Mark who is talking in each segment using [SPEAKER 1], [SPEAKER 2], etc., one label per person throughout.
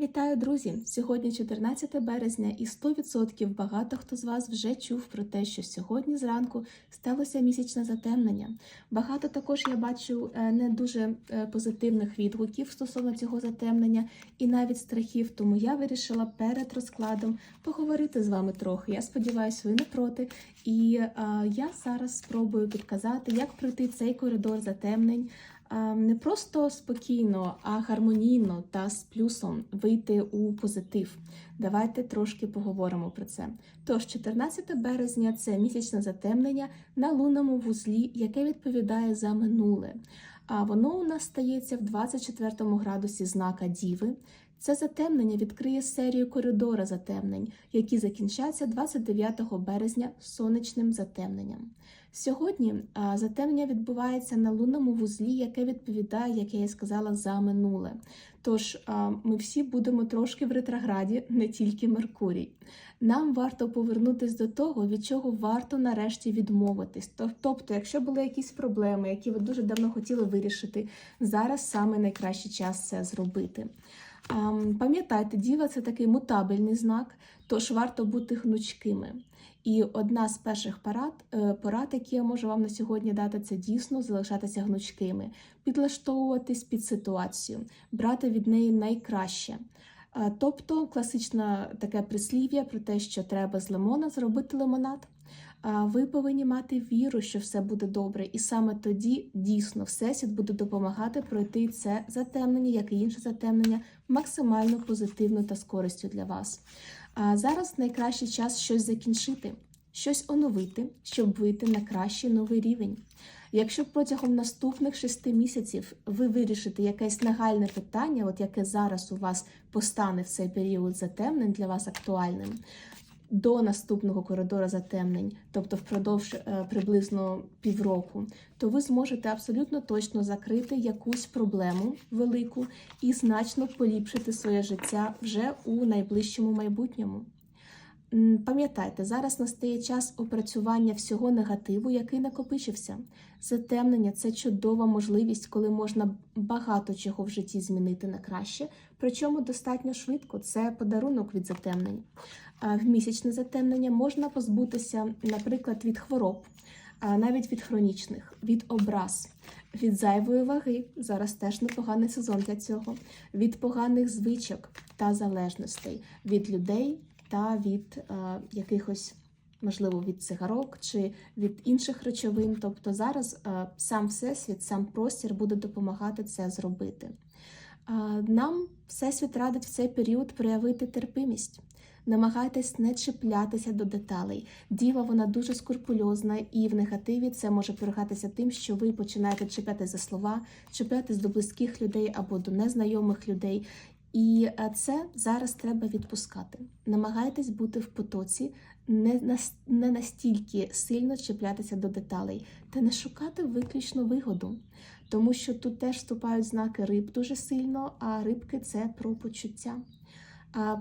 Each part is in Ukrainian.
[SPEAKER 1] Вітаю, друзі! Сьогодні 14 березня, і 100% багато хто з вас вже чув про те, що сьогодні зранку сталося місячне затемнення. Багато також я бачу е, не дуже е, позитивних відгуків стосовно цього затемнення і навіть страхів. Тому я вирішила перед розкладом поговорити з вами трохи. Я сподіваюся, ви не проти. І е, я зараз спробую підказати, як пройти цей коридор затемнень не просто спокійно, а гармонійно та з плюсом вийти у позитив. Давайте трошки поговоримо про це. Тож, 14 березня це місячне затемнення на лунному вузлі, яке відповідає за минуле. А воно у нас стається в 24 градусі знака Діви. Це затемнення відкриє серію коридора затемнень, які закінчаться 29 березня сонячним затемненням. Сьогодні затемнення відбувається на лунному вузлі, яке відповідає, як я і сказала, за минуле. Тож ми всі будемо трошки в ретрограді, не тільки Меркурій. Нам варто повернутися до того, від чого варто нарешті відмовитись. Тобто, якщо були якісь проблеми, які ви дуже давно хотіли вирішити, зараз саме найкращий час це зробити. Пам'ятайте, діва це такий мутабельний знак, тож варто бути гнучкими. І одна з перших порад, е, порад, які я можу вам на сьогодні дати, це дійсно залишатися гнучкими, підлаштовуватись під ситуацію, брати від неї найкраще. Е, тобто класичне таке прислів'я про те, що треба з лимона зробити лимонад. Ви повинні мати віру, що все буде добре, і саме тоді дійсно всесвіт буде допомагати пройти це затемнення, як і інше затемнення, максимально позитивно та з користю для вас. А зараз найкращий час щось закінчити, щось оновити, щоб вийти на кращий новий рівень. Якщо протягом наступних шести місяців ви вирішите якесь нагальне питання, от яке зараз у вас постане в цей період затемнень для вас актуальним, до наступного коридора затемнень, тобто впродовж е, приблизно півроку, то ви зможете абсолютно точно закрити якусь проблему велику і значно поліпшити своє життя вже у найближчому майбутньому. Пам'ятайте, зараз настає час опрацювання всього негативу, який накопичився. Затемнення це чудова можливість, коли можна багато чого в житті змінити на краще, причому достатньо швидко. Це подарунок від затемнень. В місячне затемнення можна позбутися, наприклад, від хвороб, навіть від хронічних, від образ, від зайвої ваги. Зараз теж непоганий сезон для цього, від поганих звичок та залежностей, від людей та від е, якихось, можливо, від цигарок чи від інших речовин. Тобто зараз е, сам всесвіт, сам простір буде допомагати це зробити. Е, нам всесвіт радить в цей період проявити терпимість. Намагайтесь не чіплятися до деталей. Діва вона дуже скурпульозна, і в негативі це може пригатися тим, що ви починаєте чіпляти за слова, чіплятись до близьких людей або до незнайомих людей. І е, це зараз треба відпускати. Намагайтесь бути в потоці, не настільки сильно чіплятися до деталей, та не шукати виключно вигоду, тому що тут теж вступають знаки риб дуже сильно, а рибки це про почуття.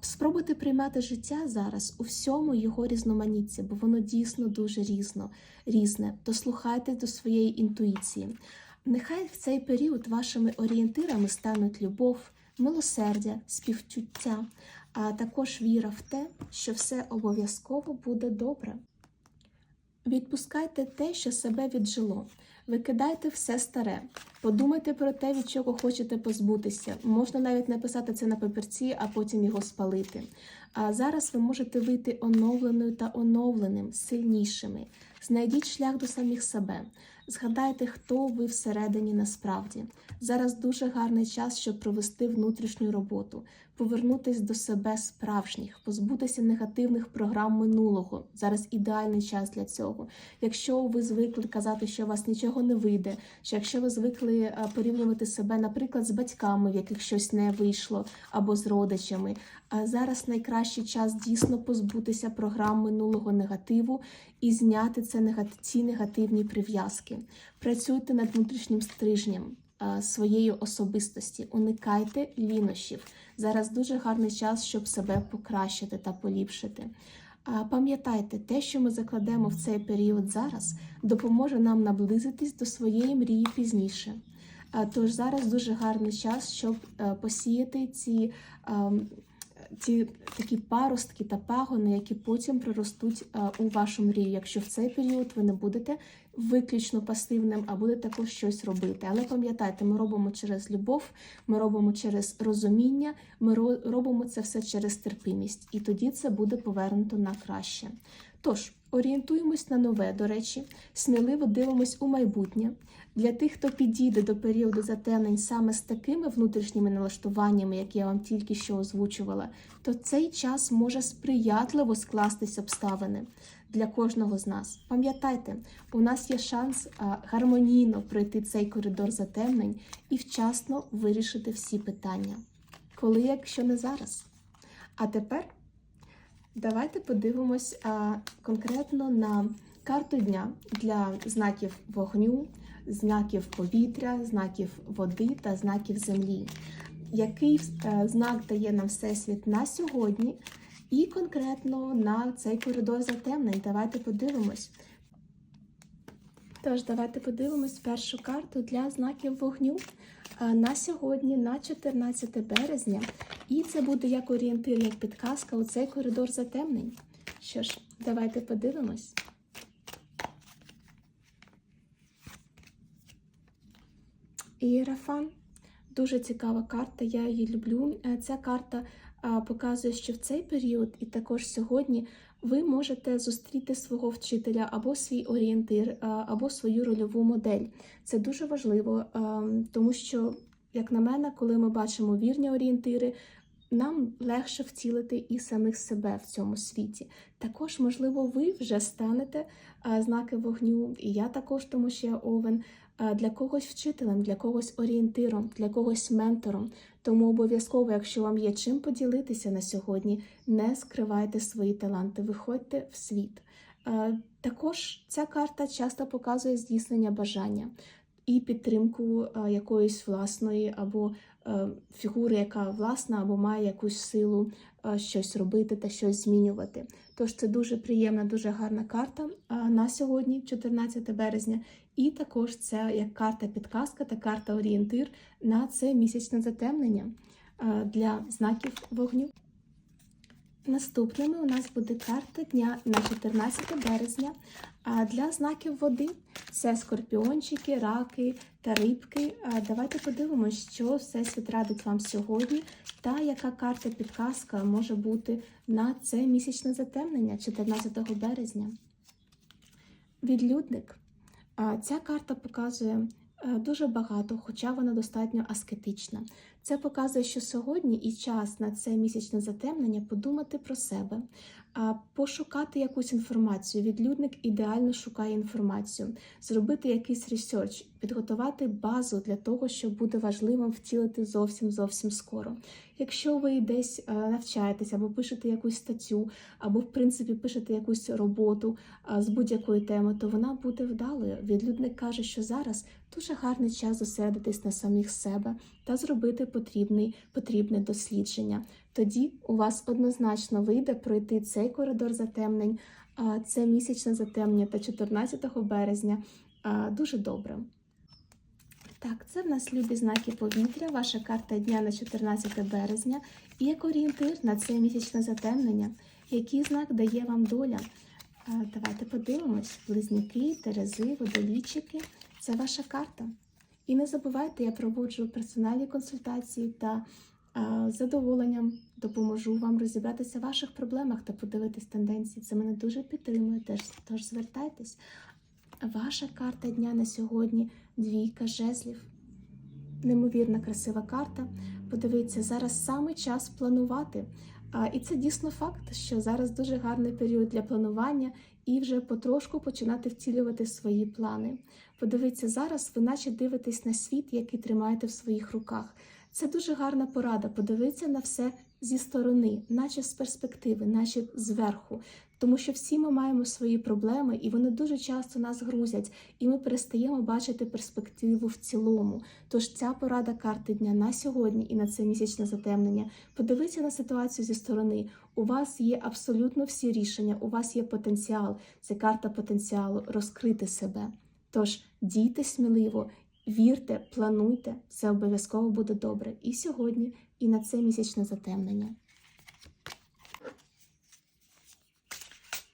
[SPEAKER 1] Спробуйте приймати життя зараз у всьому його різноманітті, бо воно дійсно дуже різно, різне. Дослухайтесь до своєї інтуїції. Нехай в цей період вашими орієнтирами стануть любов милосердя, співчуття, а також віра в те, що все обов'язково буде добре. Відпускайте те, що себе віджило. Викидайте все старе, подумайте про те, від чого хочете позбутися. Можна навіть написати це на папірці, а потім його спалити. А зараз ви можете вийти оновленою та оновленим, сильнішими. Знайдіть шлях до самих себе. Згадайте, хто ви всередині насправді. Зараз дуже гарний час, щоб провести внутрішню роботу, повернутися до себе справжніх, позбутися негативних програм минулого. Зараз ідеальний час для цього. Якщо ви звикли казати, що у вас нічого не вийде, що якщо ви звикли е, порівнювати себе, наприклад, з батьками, в яких щось не вийшло, або з родичами, а зараз найкращий час дійсно позбутися програм минулого негативу і зняти це ці негативні прив'язки. Працюйте над внутрішнім стрижнем своєї особистості, уникайте лінощів. Зараз дуже гарний час, щоб себе покращити та поліпшити. Пам'ятайте, те, що ми закладемо в цей період зараз, допоможе нам наблизитись до своєї мрії пізніше. Е, Тож зараз дуже гарний час, щоб е, посіяти ці, ем, ці такі паростки та пагони, які потім приростуть е, у вашу мрію, якщо в цей період ви не будете виключно пасивним, а буде також щось робити. Але пам'ятайте, ми робимо через любов, ми робимо через розуміння, ми робимо це все через терпимість, і тоді це буде повернуто на краще. Тож орієнтуємось на нове, до речі, сміливо дивимось у майбутнє. Для тих, хто підійде до періоду затемнень саме з такими внутрішніми налаштуваннями, як я вам тільки що озвучувала, то цей час може сприятливо скластись обставини для кожного з нас. Пам'ятайте, у нас є шанс гармонійно пройти цей коридор затемнень і вчасно вирішити всі питання. Коли, якщо не зараз. А тепер давайте подивимось а, конкретно на карту дня для знаків вогню, знаків повітря, знаків води та знаків землі. Який е, знак дає нам Всесвіт на сьогодні, і конкретно на цей коридор затемнень. Давайте подивимось. Тож, давайте подивимось першу карту для знаків вогню на сьогодні, на 14 березня. І це буде як орієнтир, як підказка у цей коридор затемнень. Що ж, давайте подивимось. Ієрафан. Дуже цікава карта, я її люблю. Е, Ця карта показує, що в цей період, і також сьогодні, ви можете зустріти свого вчителя або свій орієнтир, або свою рольову модель. Це дуже важливо, тому що, як на мене, коли ми бачимо вірні орієнтири, нам легше втілити і самих себе в цьому світі. Також, можливо, ви вже станете знаки вогню, і я також, тому що я овен для когось вчителем, для когось орієнтиром, для когось ментором. Тому обов'язково, якщо вам є чим поділитися на сьогодні, не скривайте свої таланти, виходьте в світ. Е, Також ця карта часто показує здійснення бажання і підтримку е, якоїсь власної або е, фігури, яка власна або має якусь силу щось робити та щось змінювати. Тож це дуже приємна, дуже гарна карта е, на сьогодні, 14 березня. І також це як карта підказка та карта орієнтир на це місячне затемнення е, для знаків вогню. Наступними у нас буде карта дня на 14 березня. А для знаків води це скорпіончики, раки та рибки. А Давайте подивимося, що Всесвіт радить вам сьогодні, та яка карта підказка може бути на це місячне затемнення 14 березня. Відлюдник. Ця карта показує дуже багато, хоча вона достатньо аскетична. Це показує, що сьогодні і час на це місячне затемнення подумати про себе, пошукати якусь інформацію. Відлюдник ідеально шукає інформацію, зробити якийсь ресерч, підготувати базу для того, що буде важливим втілити зовсім зовсім скоро. Якщо ви десь е, навчаєтесь або пишете якусь статтю, або в принципі пишете якусь роботу з будь-якої теми, то вона буде вдалою. Відлюдник каже, що зараз дуже гарний час зосередитись на самих себе та зробити потрібний, потрібне дослідження. Тоді у вас однозначно вийде пройти цей коридор затемнень, це місячне затемнення та 14 березня. Дуже добре. Так, це в нас любі знаки повітря, ваша карта дня на 14 березня і як орієнтир на це місячне затемнення. Який знак дає вам доля? Давайте подивимось. Близнюки, терези, водолічики це ваша карта. І не забувайте, я проводжу персональні консультації та з задоволенням допоможу вам розібратися в ваших проблемах та подивитись тенденції. Це мене дуже підтримує. Теж тож звертайтесь. Ваша карта дня на сьогодні двійка жезлів. Неймовірна красива карта. Подивіться, зараз саме час планувати. А, І це дійсно факт, що зараз дуже гарний період для планування і вже потрошку починати втілювати свої плани. Подивіться, зараз ви наче дивитесь на світ, який тримаєте в своїх руках. Це дуже гарна порада. Подивитися на все зі сторони, наче з перспективи, наче зверху. Тому що всі ми маємо свої проблеми, і вони дуже часто нас грузять, і ми перестаємо бачити перспективу в цілому. Тож ця порада карти дня на сьогодні і на це місячне затемнення. Подивіться на ситуацію зі сторони. У вас є абсолютно всі рішення, у вас є потенціал. Це карта потенціалу розкрити себе. Тож дійте сміливо Вірте, плануйте, все обов'язково буде добре і сьогодні, і на це місячне затемнення.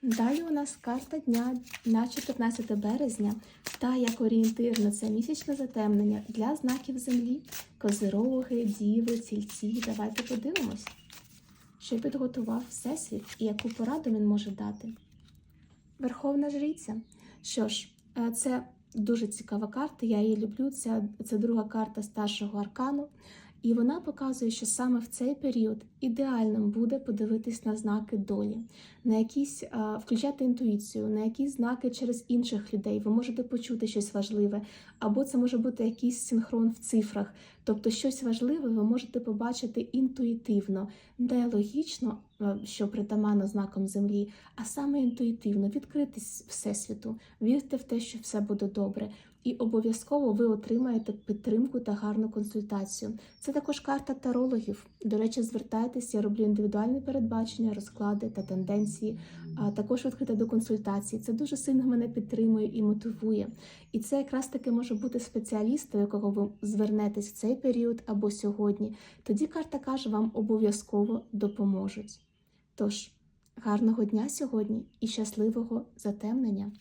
[SPEAKER 1] Далі у нас карта дня на 14 березня та як орієнтир на це місячне затемнення для знаків землі, козироги, діви, цільці. Давайте подивимось, що підготував Всесвіт і яку пораду він може дати. Верховна жриця. Що ж, е, це дуже цікава карта, я її люблю. Це, це друга карта старшого аркану. І вона показує, що саме в цей період ідеальним буде подивитись на знаки долі, на якісь а, включати інтуїцію, на якісь знаки через інших людей. Ви можете почути щось важливе, або це може бути якийсь синхрон в цифрах. Тобто, щось важливе ви можете побачити інтуїтивно, не логічно, що притаманно знаком землі, а саме інтуїтивно, відкритись всесвіту, вірте в те, що все буде добре. І обов'язково ви отримаєте підтримку та гарну консультацію. Це також карта тарологів. До речі, звертайтеся, я роблю індивідуальні передбачення, розклади та тенденції, а також відкрита до консультацій. Це дуже сильно мене підтримує і мотивує. І це якраз таки може бути спеціаліст, до якого ви звернетесь в цей період або сьогодні. Тоді карта каже, вам обов'язково допоможуть. Тож, гарного дня сьогодні і щасливого затемнення!